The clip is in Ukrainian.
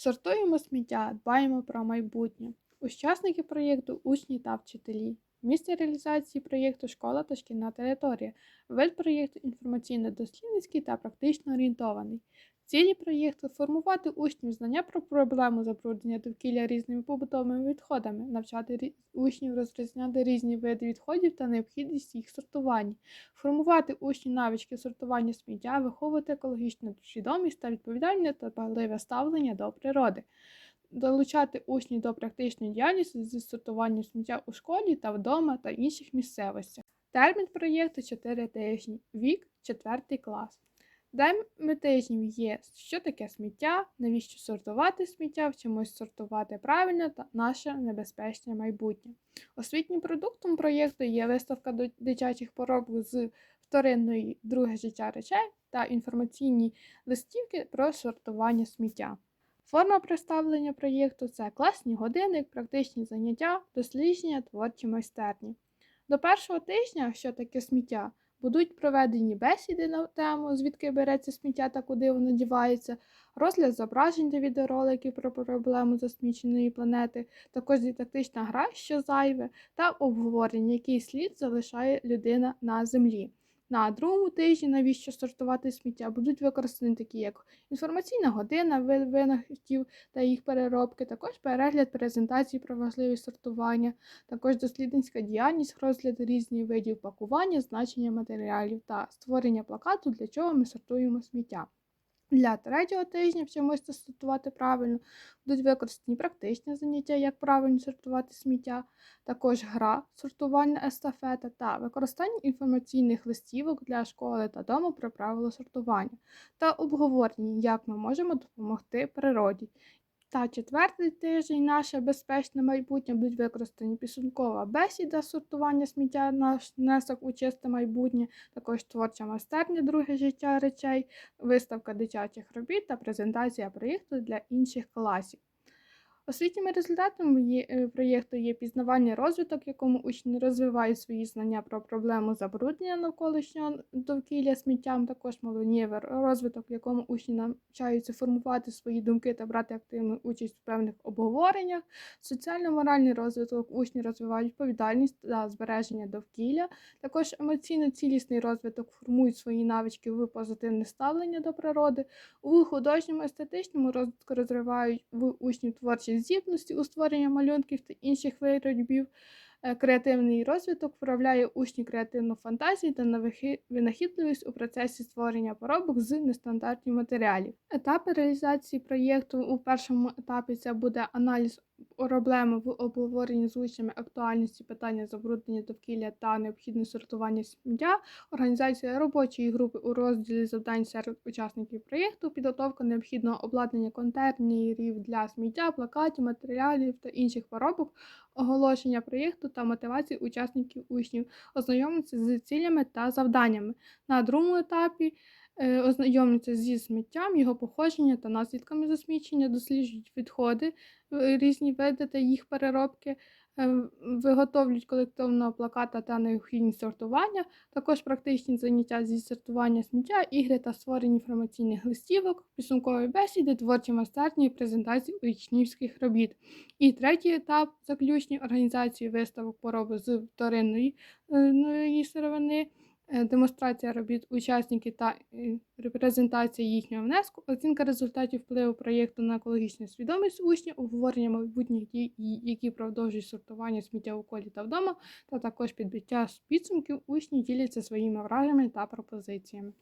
Сортуємо сміття, дбаємо про майбутнє. Учасники проєкту учні та вчителі. Місце реалізації проєкту школа та шкільна територія. Вид інформаційно-дослідницький та практично орієнтований. Цілі проєкту формувати учнів знання про проблему забруднення довкілля різними побутовими відходами, навчати учнів розрізняти різні види відходів та необхідність їх сортування, формувати учнів навички сортування сміття, виховувати екологічну свідомість та відповідальне та дбайливе ставлення до природи. Долучати учнів до практичної діяльності зі сортуванням сміття у школі та вдома та інших місцевостях. Термін проєкту 4 тижні, вік 4 клас. Теми тижнів є, що таке сміття, навіщо сортувати сміття, вчимось сортувати правильно та наше небезпечне майбутнє. Освітнім продуктом проєкту є виставка дитячих поробок з вторинної друге життя речей та інформаційні листівки про сортування сміття. Форма представлення проєкту це класні години, практичні заняття, дослідження, творчі майстерні. До першого тижня, що таке сміття, будуть проведені бесіди на тему, звідки береться сміття та куди воно дівається, розгляд зображень та відеороликів про проблему засміченої планети, також дидактична гра, що зайве, та обговорення, який слід залишає людина на землі. На другому тижні, навіщо сортувати сміття, будуть використані такі, як інформаційна година винахідів та їх переробки, також перегляд презентацій про важливість сортування, також дослідницька діяльність, розгляд різних видів пакування, значення матеріалів та створення плакату, для чого ми сортуємо сміття. Для третього тижня вчимося сортувати правильно, будуть використані практичні заняття, як правильно сортувати сміття, також гра, сортувальна естафета та використання інформаційних листівок для школи та дому про правила сортування та обговорення, як ми можемо допомогти природі. Та четвертий тиждень наше безпечне майбутнє будуть використані підсумкова бесіда сортування сміття, наш внесок у чисте майбутнє, також творча майстерня, друге життя речей, виставка дитячих робіт та презентація проєкту для інших класів. Освітніми результатами е, проєкту є пізнавальний розвиток, в якому учні розвивають свої знання про проблему забруднення навколишнього довкілля сміттям, також молоднєвий розвиток, в якому учні навчаються формувати свої думки та брати активну участь в певних обговореннях, соціально-моральний розвиток, учні розвивають відповідальність та збереження довкілля, також емоційно-цілісний розвиток. Формують свої навички в позитивне ставлення до природи, у художньому естетичному розвитку розвивають в учнів творчі здібності у створенні малюнків та інших виробів. Е, Креативний розвиток вправляє учні креативну фантазію та винахідливість у процесі створення поробок з нестандартних матеріалів. Етапи реалізації проєкту у першому етапі це буде аналіз проблеми в обговоренні з учнями актуальності питання забруднення довкілля та необхідне сортування сміття, організація робочої групи у розділі завдань серед учасників проєкту, підготовка необхідного обладнання контейнерів для сміття, плакатів, матеріалів та інших поробок, оголошення проєкту та мотивації учасників учнів, ознайомитися з цілями та завданнями. На другому етапі е, ознайомляться зі сміттям, його походження та наслідками засмічення, досліджують відходи, е, різні види та їх переробки, е, виготовлюють колективного плаката та необхідність сортування, також практичні заняття зі сортування сміття, ігри та створення інформаційних листівок, підсумкові бесіди, творчі майстерні, презентації учнівських робіт. І третій етап заключні організації виставок пороби з вторинної сировини, демонстрація робіт учасників та е, репрезентація їхнього внеску, оцінка результатів впливу проєкту на екологічну свідомість учнів, обговорення майбутніх дій, які продовжують сортування сміття у колі та вдома, та також підбиття підсумків учні діляться своїми враженнями та пропозиціями.